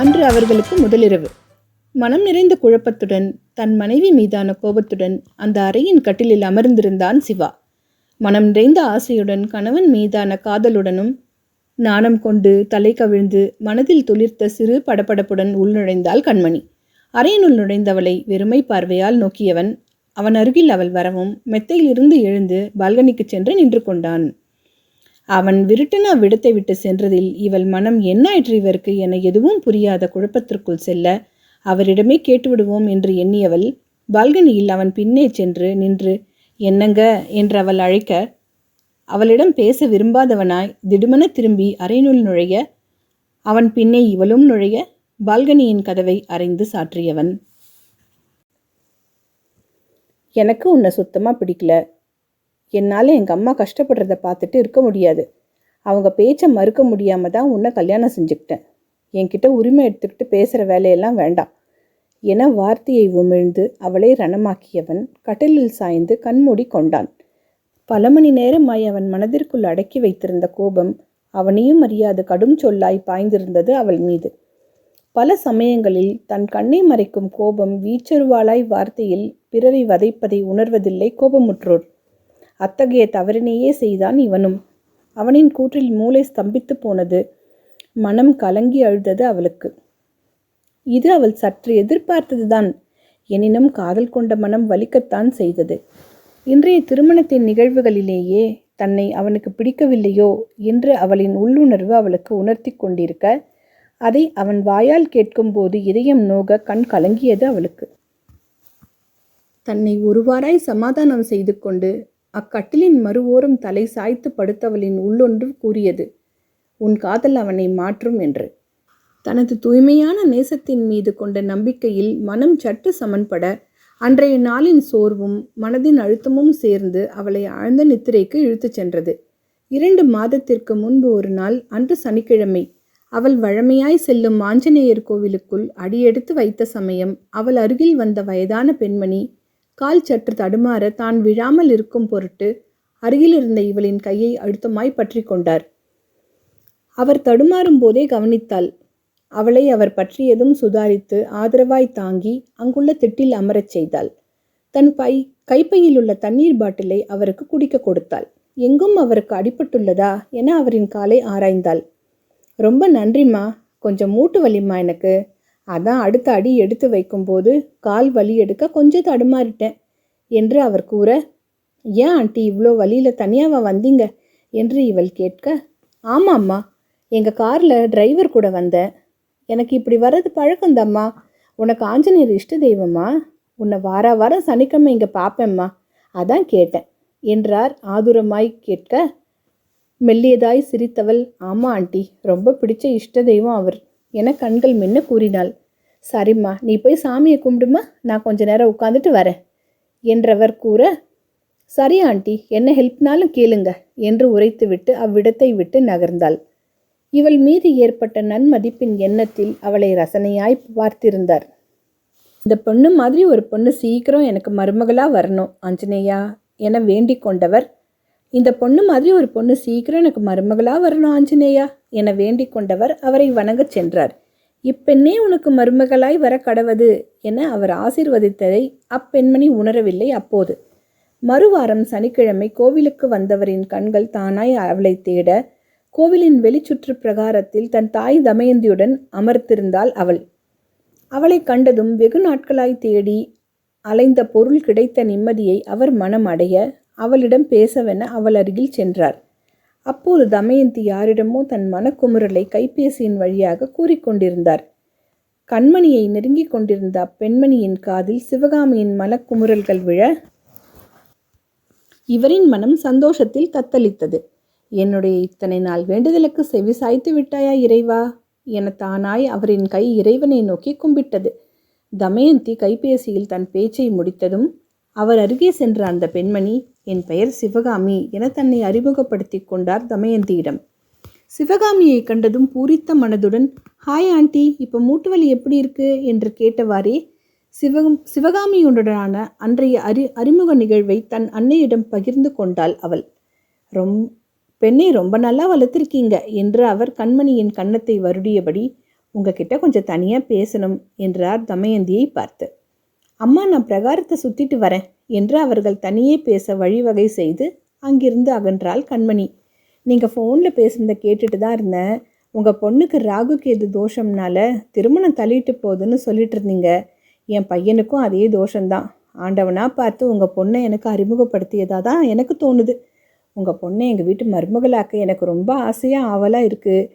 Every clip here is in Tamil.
அன்று அவர்களுக்கு முதலிரவு. மனம் நிறைந்த குழப்பத்துடன் தன் மனைவி மீதான கோபத்துடன் அந்த அறையின் கட்டிலில் அமர்ந்திருந்தான் சிவா. மனம் நிறைந்த ஆசையுடன் கணவன் மீதான காதலுடனும் நாணம் கொண்டு தலை கவிழ்ந்து மனதில் துளிர்த்த சிறு படபடப்புடன் உள்நுழைந்தாள் கண்மணி. அறையினுள் நுழைந்தவளை வெறுமை பார்வையால் நோக்கியவன் அவன் அருகில் அவள் வரவும் மெத்தையிலிருந்து எழுந்து பால்கனிக்கு சென்று நின்று கொண்டான். அவன் விருட்டுனா விடத்தை விட்டு சென்றதில் இவள் மனம் என்னாயிற்று இவருக்கு என எதுவும் புரியாத குழப்பத்திற்குள் செல்ல அவரிடமே கேட்டுவிடுவோம் என்று எண்ணியவள் பால்கனியில் அவன் பின்னே சென்று நின்று என்னங்க என்று அவள் அழைக்க அவளிடம் பேச விரும்பாதவனாய் திடுமன திரும்பி அறையினுள் நுழைய அவன் பின்னே இவளும் நுழைய பால்கனியின் கதவை அறைந்து சாற்றியவன். எனக்கு உன்னை சுத்தமாக பிடிக்கல. என்னால் எங்கள் அம்மா கஷ்டப்படுறத பார்த்துட்டு இருக்க முடியாது. அவங்க பேச்சை மறுக்க முடியாமல் தான் உன்னை கல்யாணம் செஞ்சுக்கிட்டேன். என்கிட்ட உரிமை எடுத்துக்கிட்டு பேசுகிற வேலையெல்லாம் வேண்டாம். என வார்த்தையை உமிழ்ந்து அவளை ரணமாக்கியவன் கட்டிலில் சாய்ந்து கண்மூடி கொண்டான். பல மணி நேரமாய் அவன் மனதிற்குள் அடக்கி வைத்திருந்த கோபம் அவனையும் அறியாது கடும் சொல்லாய் பாய்ந்திருந்தது அவள் மீது. பல சமயங்களில் தன் கண்ணை மறைக்கும் கோபம் வீச்சருவாளாய் வார்த்தையில் பிறரை வதைப்பதை உணர்வதில்லை கோபமுற்றோர். அத்தகைய தவறினையே செய்தான் இவனும். அவனின் கூற்றில் மூளை ஸ்தம்பித்து போனது. மனம் கலங்கி அழுதது அவளுக்கு. இது அவள் சற்று எதிர்பார்த்ததுதான். எனினும் காதல் கொண்ட மனம் வலிக்கத்தான் செய்தது. இன்றைய திருமணத்தின் நிகழ்வுகளிலேயே தன்னை அவனுக்கு பிடிக்கவில்லையோ என்று அவளின் உள்ளுணர்வு அவளுக்கு உணர்த்தி கொண்டிருக்க அதை அவன் வாயால் கேட்கும்போது இதயம் நோக கண் கலங்கியது அவளுக்கு. தன்னை ஒருவாராய் சமாதானம் செய்து கொண்டு அக்கட்டிலின் மறுவோரம் தலை சாய்த்து படுத்தவளின் உள்ளொன்று கூறியது உன் காதல் அவனை மாற்றும் என்று. தனது தூய்மையான நேசத்தின் மீது கொண்ட நம்பிக்கையில் மனம் சற்று சமன்பட அன்றைய நாளின் சோர்வும் மனதின் அழுத்தமும் சேர்ந்து அவளை ஆழ்ந்த நித்திரைக்கு இழுத்துச் சென்றது. இரண்டு மாதத்திற்கு முன்பு ஒரு நாள் அன்று சனிக்கிழமை அவள் வழமையாய் செல்லும் ஆஞ்சநேயர் கோவிலுக்குள் அடியெடுத்து வைத்த சமயம் அவள் அருகில் வந்த வயதான பெண்மணி கால் சற்று தடுமாற தான் விழாமல் இருக்கும் பொருட்டு அருகில் இருந்த இவளின் கையை அழுத்தமாய் பற்றி கொண்டார். அவர் தடுமாறும் போதே கவனித்தாள். அவளை அவர் பற்றியதும் சுதாரித்து ஆதரவாய் தாங்கி அங்குள்ள திட்டில் அமரச் செய்தாள். தன் பை கைப்பையில் உள்ள தண்ணீர் பாட்டிலை அவருக்கு குடிக்க கொடுத்தாள். எங்கும் அவருக்கு அடிபட்டுள்ளதா என அவரின் காலை ஆராய்ந்தாள். ரொம்ப நன்றிம்மா. கொஞ்சம் மூட்டு வலிம்மா எனக்கு. அதான் அடுத்த அடி எடுத்து வைக்கும்போது கால் வலி எடுக்க கொஞ்சம் தடுமாறிட்டேன் என்று அவர் கூற ஏன் ஆண்டி இவ்வளோ வழியில் தனியாவா வந்தீங்க? என்று இவள் கேட்க ஆமாம்மா எங்கள் காரில் டிரைவர் கூட வந்தேன் எனக்கு இப்படி வர்றது பழக்கம்தாம்மா. உனக்கு ஆஞ்சநேயர் இஷ்ட தெய்வமா? உன்னை வார வாரம் சனிக்கிழமை இங்கே பார்ப்பேம்மா அதான் கேட்டேன் என்றார் ஆதுரமாய் கேட்க மெல்லியதாய் சிரித்தவள். ஆமாம் ஆண்டி ரொம்ப பிடிச்ச இஷ்ட தெய்வம் அவர். என கண்கள் மின்ன கூறினாள். சரிம்மா நீ போய் சாமியை கும்பிடுமா? நான் கொஞ்ச நேரம் உட்காந்துட்டு வரேன் என்றவர் கூற சரி ஆண்டி என்ன ஹெல்ப்னாலும் கேளுங்க என்று உரைத்துவிட்டு அவ்விடத்தை விட்டு நகர்ந்தாள். இவள் மீது ஏற்பட்ட நன்மதிப்பின் எண்ணத்தில் அவளை ரசனையாய் பார்த்திருந்தார். இந்த பொண்ணு மாதிரி ஒரு பொண்ணு சீக்கிரம் எனக்கு மருமகளாக வரணும் ஆஞ்சநேயா என வேண்டிக் கொண்டவர் இந்த பொண்ணு மாதிரி ஒரு பொண்ணு சீக்கிரம் எனக்கு மருமகளாக வரணும் ஆஞ்சநேயா என வேண்டிக் கொண்டவர் அவரை வணங்கச் சென்றார். இப்பெண்ணே உனக்கு மருமகளாய் வர கடவது என அவர் ஆசீர்வதித்ததை அப்பெண்மணி உணரவில்லை அப்போது. மறுவாரம் சனிக்கிழமை கோவிலுக்கு வந்தவரின் கண்கள் தானாய் அவளை தேட கோவிலின் வெளிச்சுற்று பிரகாரத்தில் தன் தாய் தமயந்தியுடன் அமர்த்திருந்தாள் அவள். அவளை கண்டதும் வெகு நாட்களாய் தேடி அலைந்த பொருள் கிடைத்த நிம்மதியை அவர் மனம் அடைய அவளிடம் பேசவென அவள் அருகில் சென்றார். அப்போது தமயந்தி யாரிடமோ தன் மனக்குமுறலை கைபேசியின் வழியாக கூறிக்கொண்டிருந்தார் கண்மணியை நெருங்கிக் கொண்டிருந்த அப்பெண்மணியின் காதில் சிவகாமியின் மனக்குமுறல்கள் விழ இவரின் மனம் சந்தோஷத்தில் தத்தளித்தது. என்னுடைய இத்தனை நாள் வேண்டுதலுக்கு செவி சாய்த்து விட்டாயா இறைவா? என தானாய் அவரின் கை இறைவனை நோக்கி கும்பிட்டது. தமயந்தி கைபேசியில் தன் பேச்சை முடித்ததும் அவர் அருகே சென்ற அந்த பெண்மணி என் பெயர் சிவகாமி என தன்னை அறிமுகப்படுத்தி கொண்டார் தமயந்தியிடம். சிவகாமியை கண்டதும் பூரித்த மனதுடன் ஹாய் ஆண்டி இப்போ மூட்டு வலி எப்படி இருக்கு? என்று கேட்டவாறே சிவகம் சிவகாமியுடனான அன்றைய அறி அறிமுக நிகழ்வை தன் அன்னையிடம் பகிர்ந்து கொண்டாள் அவள். ரொம் பெண்ணை ரொம்ப நல்லா வளர்த்துருக்கீங்க என்று அவர் கண்மணியின் கன்னத்தை வருடியபடி உங்ககிட்ட கொஞ்சம் தனியாக பேசணும் என்றார் தமயந்தியை பார்த்து. அம்மா நான் பிரகாரத்தை சுற்றிட்டு வரேன். என்று அவர்கள் தனியே பேச வழிவகை செய்து அங்கிருந்து அகன்றாள் கண்மணி. நீங்கள் ஃபோனில் பேசுனதை கேட்டுட்டு தான் இருந்தேன். உங்கள் பொண்ணுக்கு ராகு கேது தோஷம்னால திருமணம் தள்ளிட்டு போகுதுன்னு சொல்லிட்டு இருந்தீங்க. என் பையனுக்கும் அதே தோஷம்தான். ஆண்டவனாக பார்த்து உங்கள் பொண்ணை எனக்கு அறிமுகப்படுத்தியதாக தான் எனக்கு தோணுது. உங்கள் பொண்ணை எங்கள் வீட்டு மருமகளாக்க எனக்கு ரொம்ப ஆசையாக ஆவலாக இருக்குது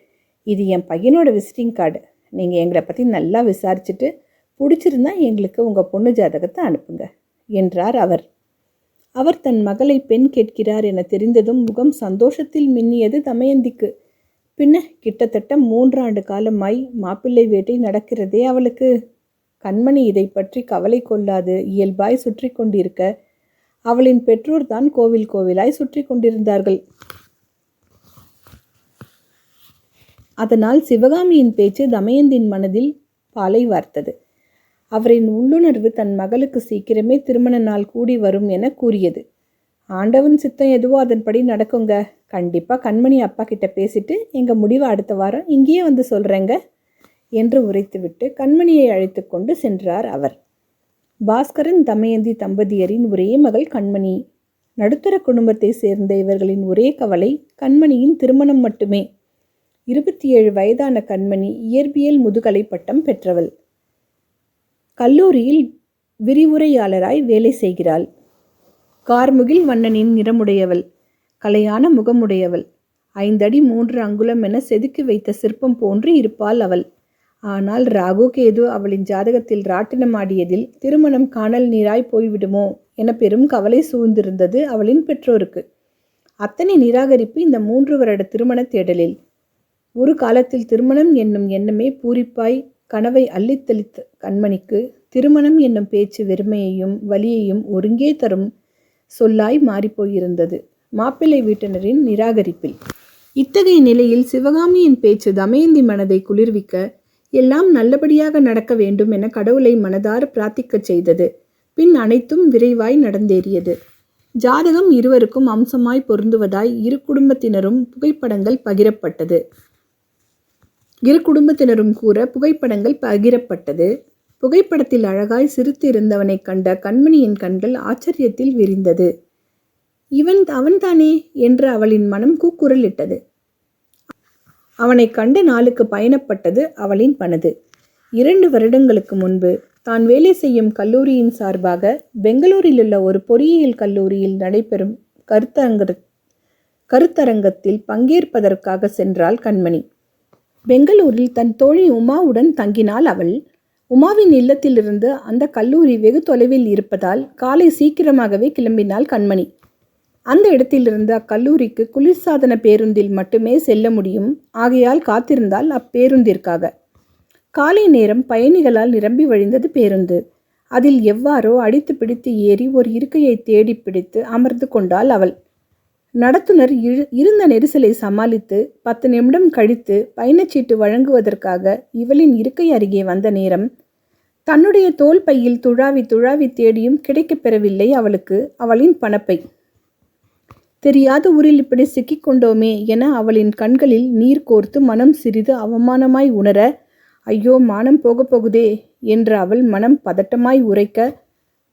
இது என் பையனோட விசிட்டிங் கார்டு. நீங்கள் எங்களை பற்றி நல்லா விசாரிச்சுட்டு பிடிச்சிருந்தா எங்களுக்கு உங்கள் பொண்ணு ஜாதகத்தை அனுப்புங்க. என்றார் அவர். அவர் தன் மகளை பெண் கேட்கிறார் என தெரிந்ததும் முகம் சந்தோஷத்தில் மின்னியது தமயந்திக்கு. பின்ன கிட்டத்தட்ட மூன்றாண்டு காலமாய் மாப்பிள்ளை வேட்டை நடக்கிறதே அவளுக்கு. கண்மணி இதை பற்றி கவலை கொள்ளாது இயல்பாய் சுற்றி கொண்டிருக்க. அவளின் பெற்றோர் தான் கோவில் கோவிலாய் சுற்றி கொண்டிருந்தார்கள். அதனால் சிவகாமியின் பேச்சு தமயந்தின் மனதில் பாலை வார்த்தது. அவரின் உள்ளுணர்வு தன் மகளுக்கு சீக்கிரமே திருமண நாள் கூடி வரும் என கூறியது. ஆண்டவன் சித்தம் எதுவோ அதன்படி நடக்குங்க. கண்டிப்பாக கண்மணி அப்பா கிட்ட பேசிட்டு எங்கள் முடிவை அடுத்த வாரம் இங்கேயே வந்து சொல்கிறேங்க என்று உரைத்துவிட்டு கண்மணியை அழைத்து கொண்டு சென்றார் அவர். பாஸ்கரன் தமயந்தி தம்பதியரின் ஒரே மகள் கண்மணி. நடுத்தர குடும்பத்தை சேர்ந்த இவர்களின் ஒரே கவலை கண்மணியின் திருமணம் மட்டுமே. இருபத்தி ஏழு வயதான கண்மணி இயற்பியல் முதுகலை பட்டம் பெற்றவள். கல்லூரியில் விரிவுரையாளராய் வேலை செய்கிறாள். கார்முகில் வண்ணனின் நிறமுடையவள் கலையான முகமுடையவள். ஐந்தடி மூன்று அங்குலம் என செதுக்கி வைத்த சிற்பம் போன்று இருப்பாள் அவள். ஆனால் ராகு கேது அவளின் ஜாதகத்தில் ராட்டினமாடியதில் திருமணம் காணல் நீராய் போய்விடுமோ என பெரும் கவலை சூழ்ந்திருந்தது அவளின் பெற்றோருக்கு. அத்தனை நிராகரிப்பு இந்த மூன்று வருட திருமண தேடலில். ஒரு காலத்தில் திருமணம் என்னும் எண்ணமே பூரிப்பாய் கனவை அள்ளித்தளித்த கண்மணிக்கு திருமணம் என்னும் பேச்சு வெறுமையையும் வலியையும் ஒருங்கே தரும் சொல்லாய் மாறிப்போயிருந்தது. மாப்பிள்ளை வீட்டினரின் நிராகரிப்பில். இத்தகைய நிலையில் சிவகாமியின் பேச்சு தமயந்தி மனதை குளிர்விக்க எல்லாம் நல்லபடியாக நடக்க வேண்டும் என கடவுளை மனதார பிரார்த்திக்கச் செய்தது. பின் அனைத்தும் விரைவாய் நடந்தேறியது. ஜாதகம் இருவருக்கும் அம்சமாய் பொருந்துவதாய் இரு குடும்பத்தினரும் புகைப்படங்கள் பகிரப்பட்டது. இரு குடும்பத்தினரும் கூற புகைப்படங்கள் பகிரப்பட்டது. புகைப்படத்தில் அழகாய் சிரித்து இருந்தவனைக் கண்ட கண்மணியின் கண்கள் ஆச்சரியத்தில் விரிந்தது. இவன் அவன்தானே? என்று அவளின் மனம் கூக்குரலிட்டது. அவனை கண்ட நாளுக்கு பயணப்பட்டது அவளின் பணது இரண்டு வருடங்களுக்கு முன்பு தான் வேலை செய்யும் கல்லூரியின் சார்பாக பெங்களூரில் உள்ள ஒரு பொறியியல் கல்லூரியில் நடைபெறும் கருத்தரங்க கருத்தரங்கத்தில் பங்கேற்பதற்காக சென்றாள் கண்மணி. பெங்களூரில் தன் தோழி உமாவுடன் தங்கினாள் அவள். உமாவின் இல்லத்திலிருந்து அந்த கல்லூரி வெகு தொலைவில் இருப்பதால் காலை சீக்கிரமாகவே கிளம்பினாள் கண்மணி. அந்த இடத்திலிருந்து அக்கல்லூரிக்கு குளிர்சாதன பேருந்தில் மட்டுமே செல்ல முடியும். ஆகையால் காத்திருந்தால் அப்பேருந்திற்காக. காலை நேரம் பயணிகளால் நிரம்பி வழிந்தது பேருந்து. அதில் எவ்வாறோ அடித்து பிடித்து ஏறி ஒரு இருக்கையை தேடி பிடித்து அமர்ந்து கொண்டாள் அவள். நடத்துனர் இருந்த நெரிசலை சமாளித்து பத்து நிமிடம் கழித்து பயணச்சீட்டு வழங்குவதற்காக இவளின் இருக்கை அருகே வந்த நேரம். தன்னுடைய தோல் பையில் துழாவி துழாவி தேடியும் கிடைக்கப் பெறவில்லை அவளுக்கு அவளின் பணப்பை. தெரியாத ஊரில் இப்படி சிக்கிக்கொண்டோமே என அவளின் கண்களில் நீர் கோர்த்து மனம் சிறிது அவமானமாய் உணர ஐயோ மானம் போகப் போகுதே என்று அவள் மனம் பதட்டமாய் உரைக்க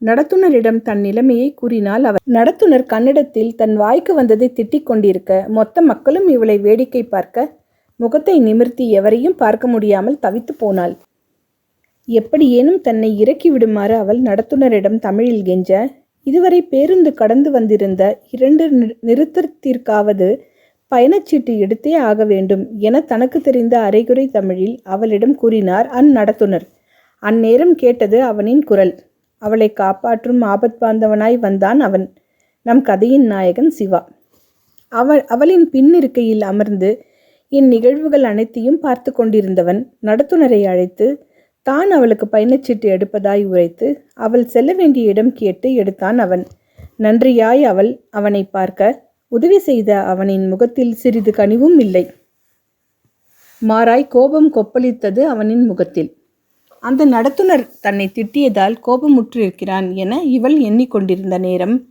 நடத்துனரிடம் தன் நிலைமையை கூறினாள் அவர் நடத்துனர் கன்னடத்தில் தன் வாய்க்கு வந்ததை திட்டிக் கொண்டிருக்க மொத்த மக்களும் இவளை வேடிக்கை பார்க்க முகத்தை நிமிர்த்தி எவரையும் பார்க்க முடியாமல் தவித்து போனாள். எப்படியேனும் தன்னை இறக்கி விடுமாறு அவள் நடத்துனரிடம் தமிழில் கெஞ்ச இதுவரை பேருந்து கடந்து வந்திருந்த இரண்டு நிறுத்தத்திற்காவது பயணச்சீட்டு எடுத்தே ஆக வேண்டும் என தனக்கு தெரிந்த அரைகுறை தமிழில் அவளிடம் கூறினார் அந்நடத்துனர். அந்நேரம் கேட்டது அவனின் குரல். அவளை காப்பாற்றும் ஆபத்பாந்தவனாய் வந்தான் அவன். நம் கதையின் நாயகன் சிவா. அவள் அவளின் பின்னிருக்கையில் அமர்ந்து இந்நிகழ்வுகள் அனைத்தையும் பார்த்து கொண்டிருந்தவன் நடத்துனரை அழைத்து தான் அவளுக்கு பயணச்சீட்டு எடுப்பதாய் உரைத்து அவள் செல்ல வேண்டிய இடம் கேட்டு எடுத்தான் அவன். நன்றியாய் அவள் அவனை பார்க்க உதவி செய்த அவனின் முகத்தில் சிறிது கனிவும் இல்லை. மாறாய் கோபம் கொப்பளித்தது அவனின் முகத்தில். அந்த நடத்துனர் தன்னை திட்டியதால் கோபமுற்றிருக்கிறான் என இவள் எண்ணிக்கொண்டிருந்த நேரம்.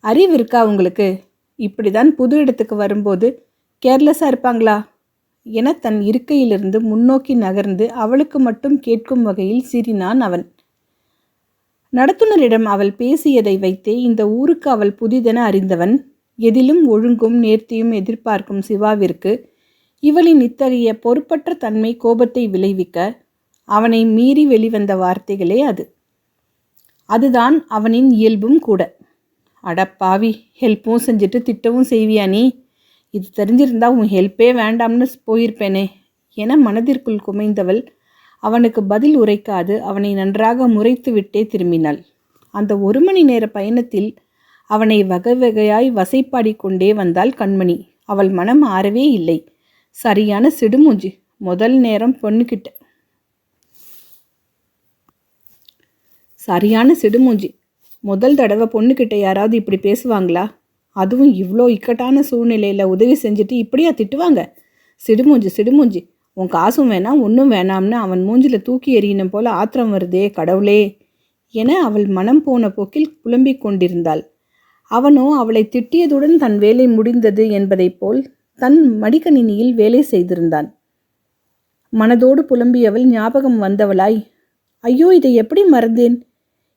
அறிவு இருக்கா உங்களுக்கு? இப்படிதான் புது இடத்துக்கு வரும்போது கேர்லெஸ்ஸாக இருப்பாங்களா? என தன் இருக்கையிலிருந்து முன்னோக்கி நகர்ந்து அவளுக்கு மட்டும் கேட்கும் வகையில் சிரினான் அவன். நடத்துனரிடம் அவள் பேசியதை வைத்தே இந்த ஊருக்கு அவள் புதிதென அறிந்தவன். எதிலும் ஒழுங்கும் நேர்த்தியும் எதிர்பார்க்கும் சிவாவிற்கு இவளின் இத்தகைய பொறுப்பற்ற தன்மை கோபத்தை விளைவிக்க அவனை மீறி வெளிவந்த வார்த்தைகளே அது. அதுதான் அவனின் இயல்பும் கூட. அடப்பாவி ஹெல்ப்பும் செஞ்சுட்டு திட்டவும் செய்வியா நீ? இது தெரிஞ்சிருந்தா உன் ஹெல்ப்பே வேண்டாம்னு போயிருப்பேனே என மனதிற்குள் குமைந்தவள் அவனுக்கு பதில் உரைக்காது அவனை நன்றாக முறைத்துவிட்டே திரும்பினாள். அந்த ஒரு மணி நேர பயணத்தில் அவனை வகை வகையாய் வசைப்பாடி கொண்டே வந்தாள் கண்மணி. அவள் மனம் ஆறவே இல்லை. சரியான சிடுமூஞ்சி முதல் நேரம் பொண்ணுக்கிட்ட. சரியான சிடுமூஞ்சி. முதல் தடவை பொண்ணுக்கிட்ட யாராவது இப்படி பேசுவாங்களா? அதுவும் இவ்வளோ இக்கட்டான சூழ்நிலையில் உதவி செஞ்சுட்டு இப்படியா திட்டுவாங்க? சிடுமூஞ்சி சிடுமூஞ்சி. உன் காசும் வேணாம் ஒன்றும் வேணாம்னு அவன் மூஞ்சில் தூக்கி எறியினும் போல ஆத்திரம் வருதே கடவுளே. என அவள் மனம் போன போக்கில் புலம்பிக் கொண்டிருந்தாள். அவனோ அவளை திட்டியதுடன் தன் வேலை முடிந்தது என்பதைப் போல் தன் மடிக்கணினியில் வேலை செய்திருந்தான். மனதோடு புலம்பியவள் ஞாபகம் வந்தவளாய் ஐயோ இதை எப்படி மறந்தேன்?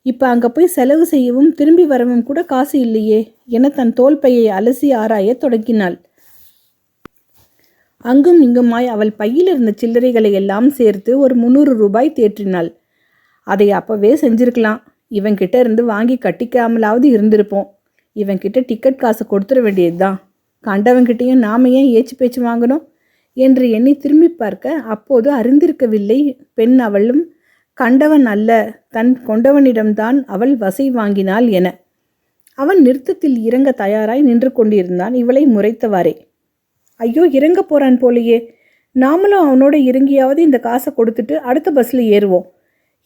இப்போ அங்கே போய் செலவு செய்யவும் திரும்பி வரவும் கூட காசு இல்லையே என தன் தோல்பையை அலசி ஆராயத் தொடங்கினாள். அங்கும் இங்குமாய் அவள் பையில் இருந்த சில்லறைகளை எல்லாம் சேர்த்து ஒரு முந்நூறு ரூபாய் தேற்றினாள். அதை அப்பவே செஞ்சிருக்கலாம். இவன்கிட்ட இருந்து வாங்கி கட்டிக்காமலாவது இருந்திருப்போம். இவன்கிட்ட டிக்கெட் காசு கொடுத்துட வேண்டியது தான் கண்டவன்கிட்டையும் நாம ஏன் ஏச்சு பேச்சு வாங்கணும்? என்று எண்ணி திரும்பி பார்க்க அப்போது அறிந்திருக்கவில்லை பெண் அவளும் கண்டவன் அல்ல தன் கொண்டவனிடம்தான் அவள் வசை வாங்கினாள் என. அவன் நிறுத்தத்தில் இறங்க தயாராய் நின்று கொண்டிருந்தான். இவளை முறைத்தவாறே ஐயோ இறங்க போறான் போலையே. நாமளும் அவனோட இறங்கியாவது இந்த காசை கொடுத்துட்டு அடுத்த பஸ்ஸில் ஏறுவோம்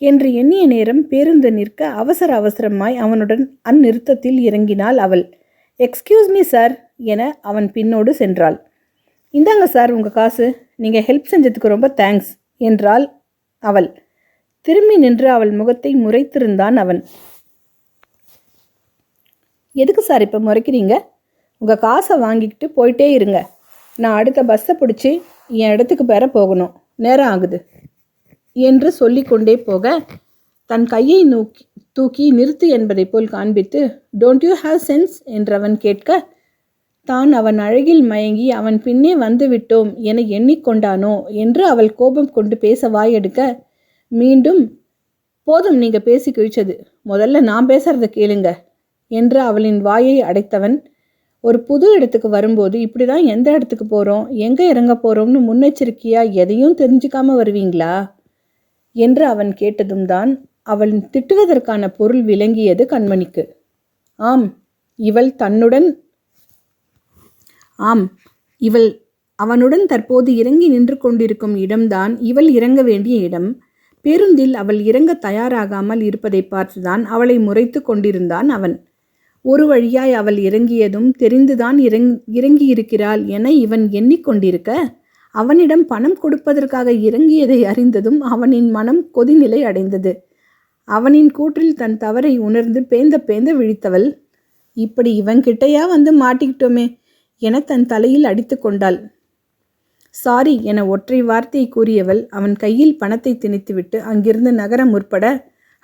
என்று எண்ணிய நேரம் பேருந்து நிற்க அவசர அவசரமாய் அவனுடன் அந்நிறுத்தத்தில் இறங்கினாள் அவள். எக்ஸ்கியூஸ் மீ சார் என அவன் பின்னோடு சென்றாள். இந்தாங்க சார் உங்கள் காசு. நீங்கள் ஹெல்ப் செஞ்சதுக்கு ரொம்ப தேங்க்ஸ் என்றாள் அவள். திரும்பி நின்று அவள் முகத்தை முறைத்திருந்தான் அவன். எதுக்கு சார் இப்போ முறைக்கிறீங்க? உங்கள் காசை வாங்கிக்கிட்டு போயிட்டே இருங்க. நான் அடுத்த பஸ்ஸை பிடிச்சி என் இடத்துக்கு பெற போகணும். நேரம் ஆகுது. என்று சொல்லிக்கொண்டே போக தன் கையை நோக்கி தூக்கி நிறுத்து என்பதை போல் காண்பித்து டோன்ட் யூ ஹாவ் சென்ஸ் என்றவன் கேட்க தான் அவன் அழகில் மயங்கி அவன் பின்னே வந்துவிட்டோம் என எண்ணிக்கொண்டானோ? என்று அவள் கோபம் கொண்டு பேச வாயெடுக்க மீண்டும் போதும் நீங்க பேசி கிழிச்சது. முதல்ல நான் பேசுறத கேளுங்க என்று அவளின் வாயை அடைத்தவன் ஒரு புது இடத்துக்கு வரும்போது இப்படி தான் எந்த இடத்துக்கு போகிறோம் எங்கே இறங்க போகிறோம்னு முன்னெச்சரிக்கையாக எதையும் தெரிஞ்சுக்காம வருவீங்களா? என்று அவன் கேட்டதும் தான் அவள் திட்டுவதற்கான பொருள் விளங்கியது கண்மணிக்கு. ஆம் இவள் தன்னுடன் ஆம் இவள் அவனுடன் தற்போது இறங்கி நின்று கொண்டிருக்கும் இடம்தான் இவள் இறங்க வேண்டிய இடம். பேருந்தில் அவள் இறங்க தயாராகாமல் இருப்பதை பார்த்துதான் அவளை முறைத்து கொண்டிருந்தான் அவன். ஒரு வழியாய் அவள் இறங்கியதும் தெரிந்துதான் இறங் இறங்கியிருக்கிறாள் என இவன் எண்ணிக்கொண்டிருக்க அவனிடம் பணம் கொடுப்பதற்காக இறங்கியதை அறிந்ததும் அவனின் மனம் கொதிநிலை அடைந்தது. அவனின் கூற்றில் தன் தவறை உணர்ந்து பேந்த பேந்த விழித்தவள் இப்படி இவன்கிட்டயா வந்து மாட்டிக்கிட்டோமே என தன் தலையில் அடித்து கொண்டாள். சாரி என ஒற்றை வார்த்தை கூறியவள் அவன் கையில் பணத்தை திணித்துவிட்டு அங்கிருந்து நகர முற்பட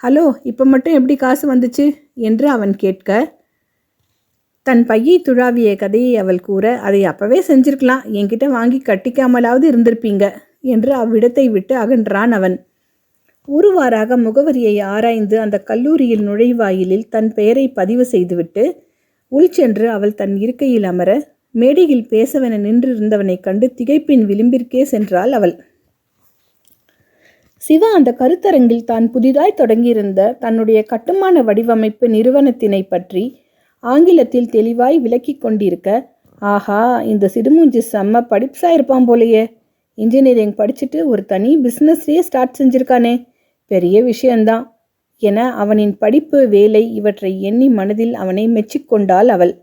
ஹலோ இப்போ மட்டும் எப்படி காசு வந்துச்சு? என்று அவன் கேட்க தன் பையை துழாவிய கதையை அவள் கூற அதை அப்பவே செஞ்சிருக்கலாம். என்கிட்ட வாங்கி கட்டிக்காமலாவது இருந்திருப்பீங்க என்று அவ்விடத்தை விட்டு அகன்றான் அவன். ஒருவாறாக முகவரியை ஆராய்ந்து அந்த கல்லூரியில் நுழைவாயிலில் தன் பெயரை பதிவு செய்துவிட்டு உள் சென்று அவள் தன் இருக்கையில் அமர மேடையில் பேசவென நின்றிருந்தவனைக் கண்டு திகைப்பின் விளிம்பிற்கே சென்றாள் அவள். சிவா அந்த கருத்தரங்கில் தான் புதிதாய் தொடங்கியிருந்த தன்னுடைய கட்டுமான வடிவமைப்பு நிறுவனத்தினை பற்றி ஆங்கிலத்தில் தெளிவாய் விளக்கி கொண்டிருக்க ஆஹா இந்த சிடுமூஞ்சி செம்ம படிப்ஸாக இருப்பான் போலையே. இன்ஜினியரிங் படிச்சுட்டு ஒரு தனி பிஸ்னஸ்லேயே ஸ்டார்ட் செஞ்சிருக்கானே. பெரிய விஷயந்தான். என அவனின் படிப்பு வேலை இவற்றை எண்ணி மனதில் அவனை மெச்சிக்கொண்டாள் அவள்.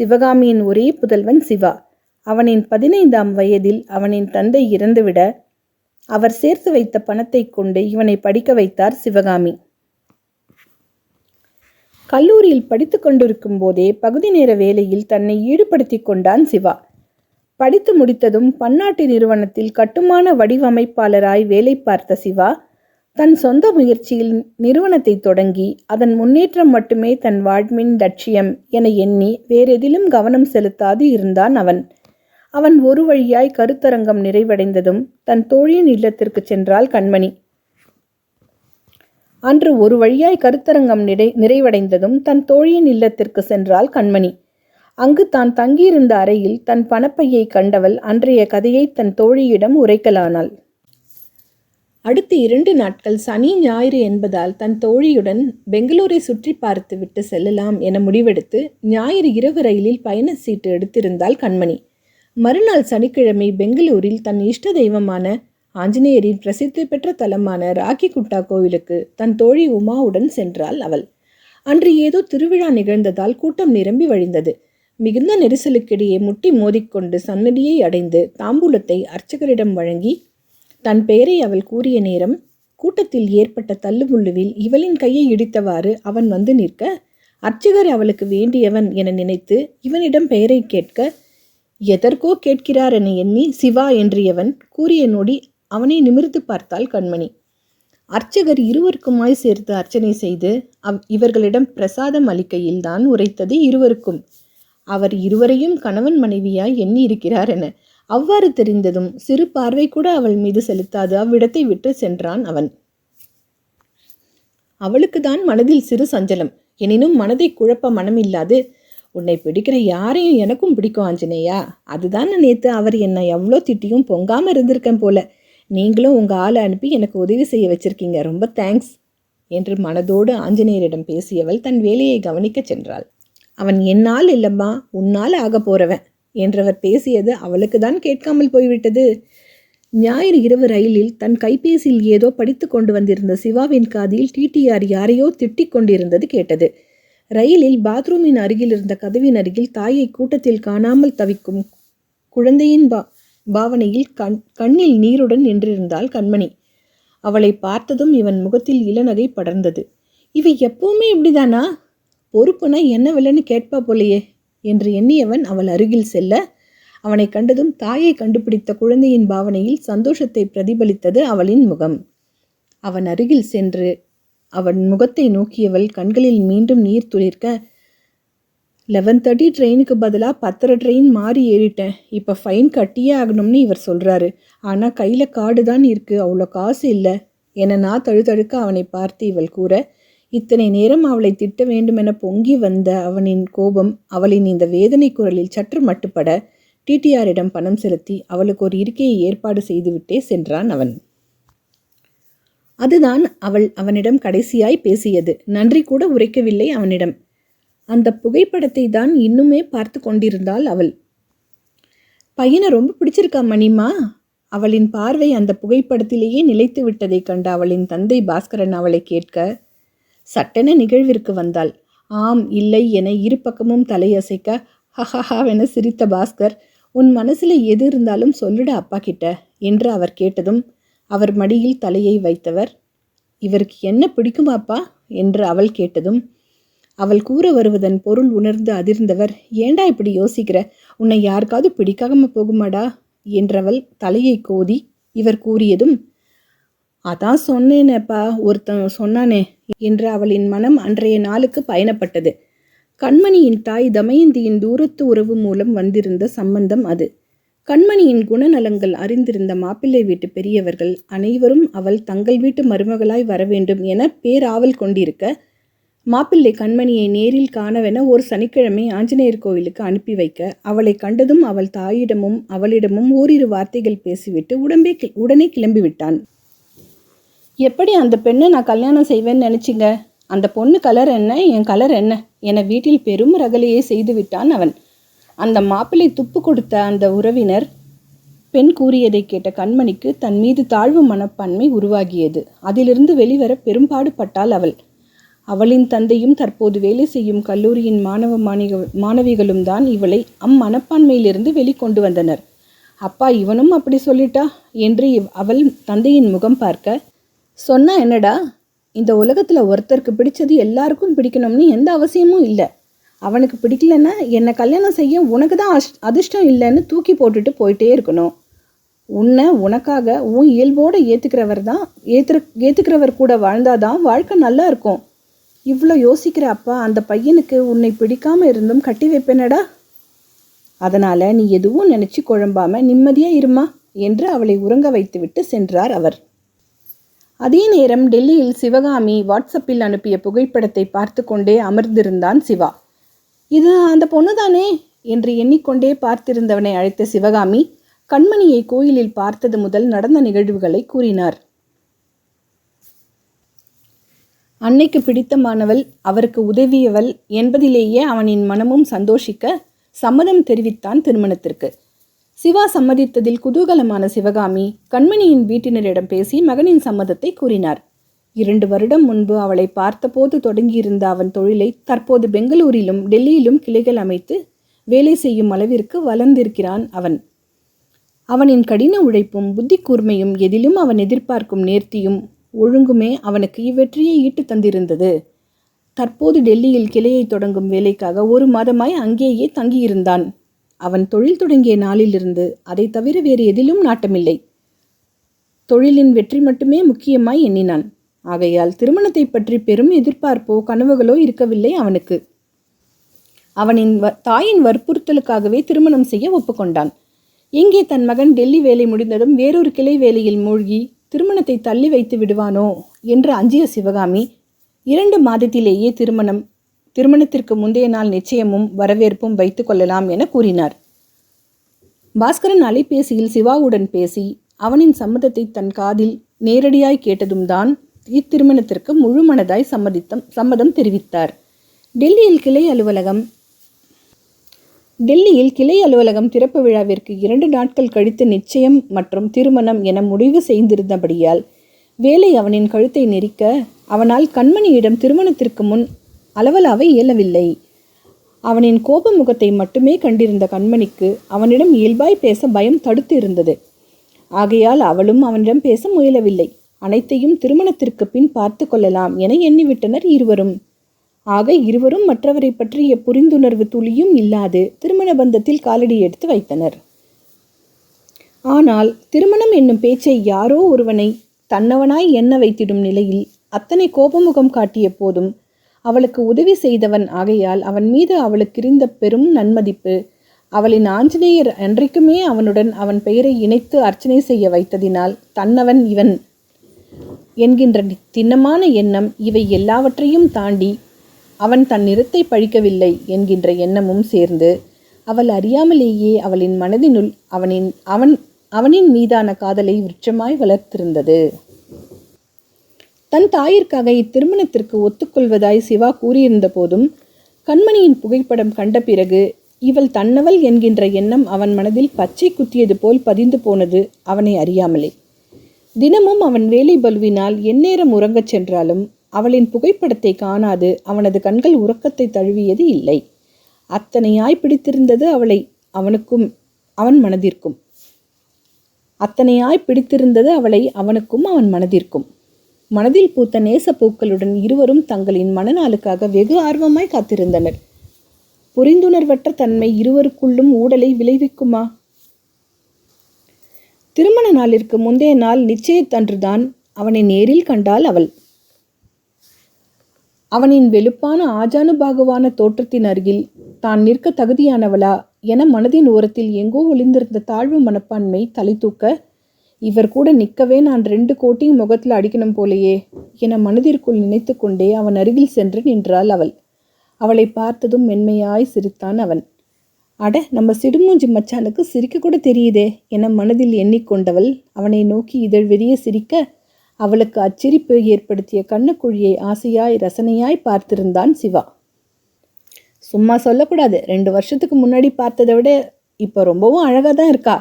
சிவகாமியின் ஒரே புதல்வன் சிவா. அவனின் பதினைந்தாம் வயதில் அவனின் தந்தை இறந்துவிட அவர் சேர்த்து வைத்த பணத்தை கொண்டு இவனை படிக்க வைத்தார் சிவகாமி. கல்லூரியில் படித்து கொண்டிருக்கும் போதே பகுதி நேர வேலையில் தன்னை ஈடுபடுத்தி கொண்டான் சிவா. படித்து முடித்ததும் பன்னாட்டு நிறுவனத்தில் கட்டுமான வடிவமைப்பாளராய் வேலை பார்த்த சிவா தன் சொந்த முயற்சியில் நிறுவனத்தை தொடங்கி அதன் முன்னேற்றம் மட்டுமே தன் வாழ்வின் லட்சியம் என எண்ணி வேறெதிலும் கவனம் செலுத்தாது இருந்தான் அவன். அவன் ஒரு வழியாய் கருத்தரங்கம் நிறைவடைந்ததும் தன் தோழியின் இல்லத்திற்கு சென்றாள் கண்மணி. அன்று ஒரு வழியாய் கருத்தரங்கம் நிறை நிறைவடைந்ததும் தன் தோழியின் இல்லத்திற்கு சென்றாள் கண்மணி. அங்கு தான் தங்கியிருந்த அறையில் தன் பணப்பையை கண்டவள் அன்றைய கதையை தன் தோழியிடம் உரைக்கலானாள். அடுத்த இரண்டு நாட்கள் சனி ஞாயிறு என்பதால் தன் தோழியுடன் பெங்களூரை சுற்றி பார்த்து விட்டு செல்லலாம் என முடிவெடுத்து ஞாயிறு இரவு ரயிலில் பயண சீட்டு எடுத்திருந்தாள் கண்மணி. மறுநாள் சனிக்கிழமை பெங்களூரில் தன் இஷ்ட தெய்வமான ஆஞ்சநேயரின் பிரசித்தி பெற்ற தலமான ராக்கிகுட்டா கோவிலுக்கு தன் தோழி உமாவுடன் சென்றாள் அவள். அன்று ஏதோ திருவிழா நிகழ்ந்ததால் கூட்டம் நிரம்பி வழிந்தது. மிகுந்த நெரிசலுக்கிடையே முட்டி மோதிக்கொண்டு சன்னதியை அடைந்து தாம்பூலத்தை அர்ச்சகரிடம் வழங்கி தன் பெயரை அவள் கூறிய நேரம் கூட்டத்தில் ஏற்பட்ட தள்ளுமுள்ளுவில் இவளின் கையை இடித்தவாறு அவன் வந்து நிற்க அர்ச்சகர் அவளுக்கு வேண்டியவன் என நினைத்து இவனிடம் பெயரை கேட்க எதற்கோ கேட்கிறார் என எண்ணி சிவா என்றியவன் கூறிய நொடி அவனை நிமிர்ந்து பார்த்தாள் கண்மணி. அர்ச்சகர் இருவருக்குமாய் சேர்த்து அர்ச்சனை செய்து அவ் இவர்களிடம் பிரசாதம் அளிக்கையில்தான் உரைத்தது இருவருக்கும். அவர் இருவரையும் கணவன் மனைவியாய் எண்ணி இருக்கிறார் என அவ்வாறு தெரிந்ததும் சிறு பார்வை கூட அவள் மீது செலுத்தாது. அவ்விடத்தை விட்டு சென்றான் அவன். அவளுக்கு தான் மனதில் சிறு சஞ்சலம். எனினும் மனதை குழப்ப மனமில்லாது உன்னை பிடிக்கிற யாரையும் எனக்கும் பிடிக்கும் ஆஞ்சநேயா. அதுதான் நேற்று அவர் என்னை எவ்வளோ திட்டியும் பொங்காமல் இருந்திருக்கேன் போல. நீங்களும் உங்கள் ஆளை அனுப்பி எனக்கு உதவி செய்ய வச்சிருக்கீங்க. ரொம்ப தேங்க்ஸ் என்று மனதோடு ஆஞ்சநேயரிடம் பேசியவள் தன் வேலையை கவனிக்கச் சென்றாள். அவன் என்னால் இல்லைம்மா. உன்னால் ஆக போகிறவன் என்றவர் பேசியது அவளுக்கு தான் கேட்காமல் போய்விட்டது. ஞாயிறு இரவு ரயிலில் தன் கைபேசியில் ஏதோ படித்து கொண்டு வந்திருந்த சிவாவின் காதில் டிடிஆர் யாரையோ திட்டிக் கொண்டிருந்தது கேட்டது. ரயிலில் பாத்ரூமின் அருகில் இருந்த கதவின் அருகில் தாயை கூட்டத்தில் காணாமல் தவிக்கும் குழந்தையின் பா பாவனையில் கண் கண்ணில் நீருடன் நின்றிருந்தாள் கண்மணி. அவளை பார்த்ததும் இவன் முகத்தில் இளநகை படர்ந்தது. இவை எப்பவுமே இப்படிதானா? பொறுப்புனா என்ன விலைன்னு கேட்பா போலையே. என்று எண்ணியவன் அவள் அருகில் செல்ல அவனை கண்டதும் தாயை கண்டுபிடித்த குழந்தையின் பாவனையில் சந்தோஷத்தை பிரதிபலித்தது அவளின் முகம். அவன் அருகில் சென்று அவன் முகத்தை நோக்கியவள் கண்களில் மீண்டும் நீர் துளிர்க்க லெவன் தேர்ட்டி ட்ரெயினுக்கு பதிலாக பத்தரை ட்ரெயின் மாறி ஏறிட்டேன். இப்போ ஃபைன் கட்டியே ஆகணும்னு இவர் சொல்கிறாரு ஆனால் கையில் காடு தான் இருக்குது அவ்வளோ காசு இல்லை. என நான் தழுதழுக்க அவனை பார்த்து இவள் கூற இத்தனை நேரம் அவளை திட்ட வேண்டுமென பொங்கி வந்த அவனின் கோபம் அவளின் இந்த வேதனை குரலில் சற்று மட்டுப்பட டிடிஆரிடம் பணம் செலுத்தி அவளுக்கு ஒரு இருக்கையை ஏற்பாடு செய்துவிட்டே சென்றான் அவன். அதுதான் அவள் அவனிடம் கடைசியாய் பேசியது. நன்றி கூட உரைக்கவில்லை அவனிடம். அந்த புகைப்படத்தை தான் இன்னுமே பார்த்து கொண்டிருந்தாள் அவள். பையனை ரொம்ப பிடிச்சிருக்கா மணிமா? அவளின் பார்வை அந்த புகைப்படத்திலேயே நிலைத்து விட்டதை கண்ட அவளின் தந்தை பாஸ்கரன் அவளை கேட்க சட்டென நிகழ்விற்கு வந்தாள். ஆம் இல்லை என இரு பக்கமும் தலையசைக்க ஹஹஹாவென சிரித்த பாஸ்கர் உன் மனசுல எது இருந்தாலும் சொல்லிட அப்பா கிட்ட என்று அவர் கேட்டதும் அவர் மடியில் தலையை வைத்தவர் இவருக்கு என்ன பிடிக்குமாப்பா என்று அவள் கேட்டதும் அவள் கூற வருவதன் பொருள் உணர்ந்து அதிர்ந்தவர் ஏண்டா இப்படி யோசிக்கிற? உன்னை யாருக்காவது பிடிக்காம போகுமாடா? என்றவள் தலையை கோதி இவர் கூறியதும் அதான் சொன்னேனேப்பா ஒருத்தன் சொன்னானே என்று அவளின் மனம் அன்றைய நாளுக்கு பயணப்பட்டது. கண்மணியின் தாய் தமயந்தியின் தூரத்து உறவு மூலம் வந்திருந்த சம்பந்தம் அது. கண்மணியின் குணநலங்கள் அறிந்திருந்த மாப்பிள்ளை வீட்டு பெரியவர்கள் அனைவரும் அவள் தங்கள் வீட்டு மருமகளாய் வர வேண்டும் என பேராவல் கொண்டிருக்க மாப்பிள்ளை கண்மணியை நேரில் காணவென ஒரு சனிக்கிழமை ஆஞ்சநேயர் கோவிலுக்கு அனுப்பி வைக்க அவளை கண்டதும் அவள் தாயிடமும் அவளிடமும் ஓரிரு வார்த்தைகள் பேசிவிட்டு உடம்பே உடனே கிளம்பிவிட்டான். எப்படி அந்த பெண்ணை நான் கல்யாணம் செய்வேன்னு நினச்சிங்க? அந்த பொண்ணு கலர் என்ன? என் கலர் என்ன? என வீட்டில் பெரும் ரகலையை செய்து விட்டான் அவன். அந்த மாப்பிள்ளை துப்பு கொடுத்த அந்த உறவினர் பெண் கூறியதை கேட்ட கண்மணிக்கு தன் மீது தாழ்வு மனப்பான்மை உருவாகியது. அதிலிருந்து வெளிவர பெரும்பாடுபட்டாள் அவள். அவளின் தந்தையும் தற்போது வேலை செய்யும் கல்லூரியின் மாணவ மாணிக மாணவிகளும் தான் இவளை அம்மனப்பான்மையிலிருந்து வெளிக்கொண்டு வந்தனர். அப்பா இவனும் அப்படி சொல்லிட்டா? என்று இவ் அவள் தந்தையின் முகம் பார்க்க சொன்னா என்னடா? இந்த உலகத்தில் ஒருத்தருக்கு பிடிச்சது எல்லாருக்கும் பிடிக்கணும்னு எந்த அவசியமும் இல்லை. அவனுக்கு பிடிக்கலன்னா என்னை கல்யாணம் செய்ய உனக்கு தான் அஷ் அதிர்ஷ்டம் இல்லைன்னு தூக்கி போட்டுட்டு போயிட்டே இருக்கணும். உன்னை உனக்காக உன் இயல்போடு ஏற்றுக்கிறவர் தான் ஏற்று ஏற்றுக்கிறவர் கூட வாழ்ந்தால் தான் வாழ்க்கை நல்லா இருக்கும். இவ்வளோ யோசிக்கிற அப்பா அந்த பையனுக்கு உன்னை பிடிக்காமல் இருந்தும் கட்டி வைப்பேனடா? அதனால் நீ எதுவும் நினச்சி குழம்பாமல் நிம்மதியாக இருமா? என்று அவளை உறங்க வைத்துவிட்டு சென்றார் அவர். அதே நேரம் டெல்லியில் சிவகாமி வாட்ஸ்அப்பில் அனுப்பிய புகைப்படத்தை பார்த்து கொண்டே அமர்ந்திருந்தான் சிவா. இது அந்த பொண்ணு தானே என்று எண்ணிக்கொண்டே பார்த்திருந்தவனை அழைத்த சிவகாமி கண்மணியை கோயிலில் பார்த்தது முதல் நடந்த நிகழ்வுகளை கூறினார். அன்னைக்கு பிடித்தமானவள் அவருக்கு உதவியவள் என்பதிலேயே அவனின் மனமும் சந்தோஷிக்க சம்மதம் தெரிவித்தான் திருமணத்திற்கு. சிவா சம்மதித்ததில் குதூகலமான சிவகாமி கண்மணியின் வீட்டினரிடம் பேசி மகனின் சம்மதத்தை கூறினார். இரண்டு வருடம் முன்பு அவளை பார்த்தபோது தொடங்கியிருந்த அவன் தொழிலை தற்போது பெங்களூரிலும் டெல்லியிலும் கிளைகள் அமைத்து வேலை செய்யும் அளவிற்கு வளர்ந்திருக்கிறான் அவன். அவனின் கடின உழைப்பும் புத்தி கூர்மையும் எதிலும் அவன் எதிர்பார்க்கும் நேர்த்தியும் ஒழுங்குமே அவனுக்கு இவ்வெற்றியை ஈட்டு தந்திருந்தது. தற்போது டெல்லியில் கிளையை தொடங்கும் வேலைக்காக ஒரு மாதமாய் அங்கேயே தங்கியிருந்தான். அவன் தொழில் தொடங்கிய நாளிலிருந்து அதை தவிர வேறு எதிலும் நாட்டமில்லை. தொழிலின் வெற்றி மட்டுமே முக்கியமாய் எண்ணினான். ஆகையால் திருமணத்தை பற்றி பெரும் எதிர்பார்ப்போ கனவுகளோ இருக்கவில்லை அவனுக்கு. அவனின் வ தாயின் வற்புறுத்தலுக்காகவே திருமணம் செய்ய ஒப்புக்கொண்டான். எங்கே தன் மகன் டெல்லி வேலை முடிந்ததும் வேறொரு கிளை வேலையில் மூழ்கி திருமணத்தை தள்ளி வைத்து விடுவானோ? என்று அஞ்சிய சிவகாமி இரண்டு மாதத்திலேயே திருமணம் திருமணத்திற்கு முந்தைய நாள் நிச்சயமும் வரவேற்பும் வைத்துக் கொள்ளலாம் என கூறினார். பாஸ்கரன் அலைபேசியில் சிவாவுடன் பேசி அவனின் சம்மதத்தை தன் காதில் நேரடியாய் கேட்டதும் தான் இத்திருமணத்திற்கு முழு மனதாய் சம்மதித்தம் சம்மதம் தெரிவித்தார். டெல்லியில் கிளை அலுவலகம் டெல்லியில் கிளை அலுவலகம் திறப்பு விழாவிற்கு இரண்டு நாட்கள் கழித்து நிச்சயம் மற்றும் திருமணம் என முடிவு செய்திருந்தபடியால் வேலை அவனின் கழுத்தை நெரிக்க அவனால் கண்மணியிடம் திருமணத்திற்கு முன் அளவலாக இயலவில்லை. அவனின் கோப முகத்தை மட்டுமே கண்டிருந்த கண்மணிக்கு அவனிடம் இயல்பாய் பேச பயம் தடுத்து இருந்தது ஆகையால் அவளும் அவனிடம் பேச முயலவில்லை. அனைத்தையும் திருமணத்திற்கு பின் பார்த்து கொள்ளலாம் என எண்ணிவிட்டனர் இருவரும். ஆக இருவரும் மற்றவரை பற்றிய புரிந்துணர்வு துளியும் இல்லாது திருமண பந்தத்தில் காலடி எடுத்து வைத்தனர். ஆனால் திருமணம் என்னும் பேச்சை யாரோ ஒருவனை தன்னவனாய் எண்ண வைத்திடும் நிலையில் அத்தனை கோபமுகம் காட்டிய போதும் அவளுக்கு உதவி செய்தவன் ஆகையால் அவன் மீது அவளுக்கிருந்த பெரும் நன்மதிப்பு. அவளின் ஆஞ்சநேயர் அன்றைக்குமே அவனுடன் அவன் பெயரை இணைத்து அர்ச்சனை செய்ய வைத்ததினால் தன்னவன் இவன். என்கின்ற திண்ணமான எண்ணம் இவை எல்லாவற்றையும் தாண்டி அவன் தன் நிறத்தை பழிக்கவில்லை என்கின்ற எண்ணமும் சேர்ந்து அவள் அறியாமலேயே அவளின் மனதினுள் அவனின் அவன் அவனின் மீதான காதலை விருட்சமாய் வளர்த்திருந்தது. தன் தாயிற்காக இத்திருமணத்திற்கு ஒத்துக்கொள்வதாய் சிவா கூறியிருந்த போதும் கண்மணியின் புகைப்படம் கண்ட பிறகு இவள் தன்னவள் என்கின்ற எண்ணம் அவன் மனதில் பச்சை குத்தியது போல் பதிந்து போனது அவனை அறியாமலே. தினமும் அவன் வேலை பலுவினால் எந்நேரம் உறங்கச் சென்றாலும் அவளின் புகைப்படத்தை காணாது அவனது கண்கள் உறக்கத்தை தழுவியது இல்லை. அத்தனையாய் பிடித்திருந்தது அவளை அவனுக்கும் அவன் மனதிற்கும். அத்தனையாய் பிடித்திருந்தது அவளை அவனுக்கும் அவன் மனதிற்கும். மனதில் பூத்த நேச பூக்களுடன் இருவரும் தங்களின் மனநாளுக்காக வெகு ஆர்வமாய் காத்திருந்தனர். புரிந்துணர்வற்ற தன்மை இருவருக்குள்ளும் ஊடலை விளைவிக்குமா? திருமண நாளிற்கு முந்தைய நாள் நிச்சயத்தன்றுதான் அவனை நேரில் கண்டாள் அவள். அவனின் வெளுப்பான ஆஜானுபாகுவான தோற்றத்தின் அருகில் தான் நிற்க தகுதியானவளா என மனதின் ஓரத்தில் எங்கோ ஒளிந்திருந்த தாழ்வு மனப்பான்மை தலை தூக்க இவர் கூட நிற்கவே நான் ரெண்டு கோட்டிங் முகத்தில் அடிக்கணும் போலையே என மனதிற்குள் நினைத்து கொண்டே அவன் அருகில் சென்று நின்றாள் அவள். அவளை பார்த்ததும் மென்மையாய் சிரித்தான் அவன். அட நம்ம சிடுமூஞ்சி மச்சானுக்கு சிரிக்க கூட தெரியுதே என மனதில் எண்ணிக்கொண்டவள் அவனை நோக்கி இதழ் வெறிய சிரிக்க அவளுக்கு அச்சிரிப்பு ஏற்படுத்திய கண்ணுக்குழியை ஆசையாய் ரசனையாய் பார்த்திருந்தான் சிவா. சும்மா சொல்லக்கூடாது ரெண்டு வருஷத்துக்கு முன்னாடி பார்த்ததை விட இப்போ ரொம்பவும் அழகாக தான் இருக்கா.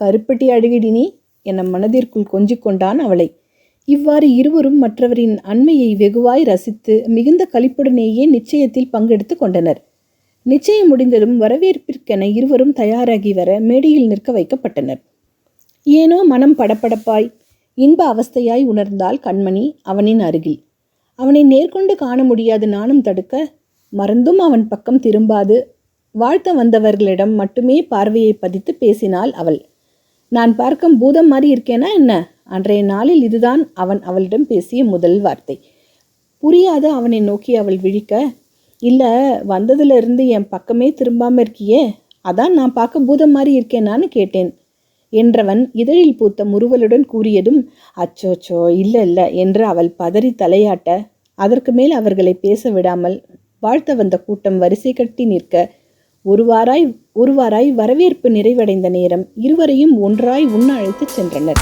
கருப்பட்டி அழகிடி நீ என மனதிற்குள் கொஞ்சிக் கொண்டான் அவளை. இவ்வாறு இருவரும் மற்றவரின் அண்மையை வெகுவாய் ரசித்து மிகுந்த கழிப்புடனேயே நிச்சயத்தில் பங்கெடுத்து கொண்டனர். நிச்சயம் முடிந்ததும் வரவேற்பிற்கென இருவரும் தயாராகி வர மேடையில் நிற்க வைக்கப்பட்டனர். ஏனோ மனம் படபடப்பாய் இன்ப அவஸ்தையாய் உணர்ந்தாள் கண்மணி அவனின் அருகில். அவனை நேர்கொண்டு காண முடியாது நானும் தடுக்க மறந்தும் அவன் பக்கம் திரும்பாது. வாழ்த்த வந்தவர்களிடம் மட்டுமே பார்வையை பதித்து பேசினாள் அவள். நான் பார்க்கும் பூதம் மாதிரி இருக்கேனா என்ன? அன்றைய நாளில் இதுதான் அவன் அவளிடம் பேசிய முதல் வார்த்தை. புரியாத அவனை நோக்கி அவள் விழிக்க இல்லை வந்ததிலிருந்து என் பக்கமே திரும்பாமல் இருக்கியே அதான் நான் பார்க்க பூதம் மாதிரி இருக்கேனான்னு கேட்டேன் என்றவன் இதழில் பூத்த முறுவலுடன் கூறியதும் அச்சோச்சோ இல்லை இல்லை என்று அவள் பதறி தலையாட்ட அதற்கு மேல் அவர்களை பேச விடாமல் வாழ்த்த வந்த கூட்டம் வரிசை கட்டி நிற்க ஒருவாராய் ஒருவாராய் வரவேற்பு நிறைவடைந்த நேரம் இருவரையும் ஒன்றாய் உண்ண அழைத்துச் சென்றனர்.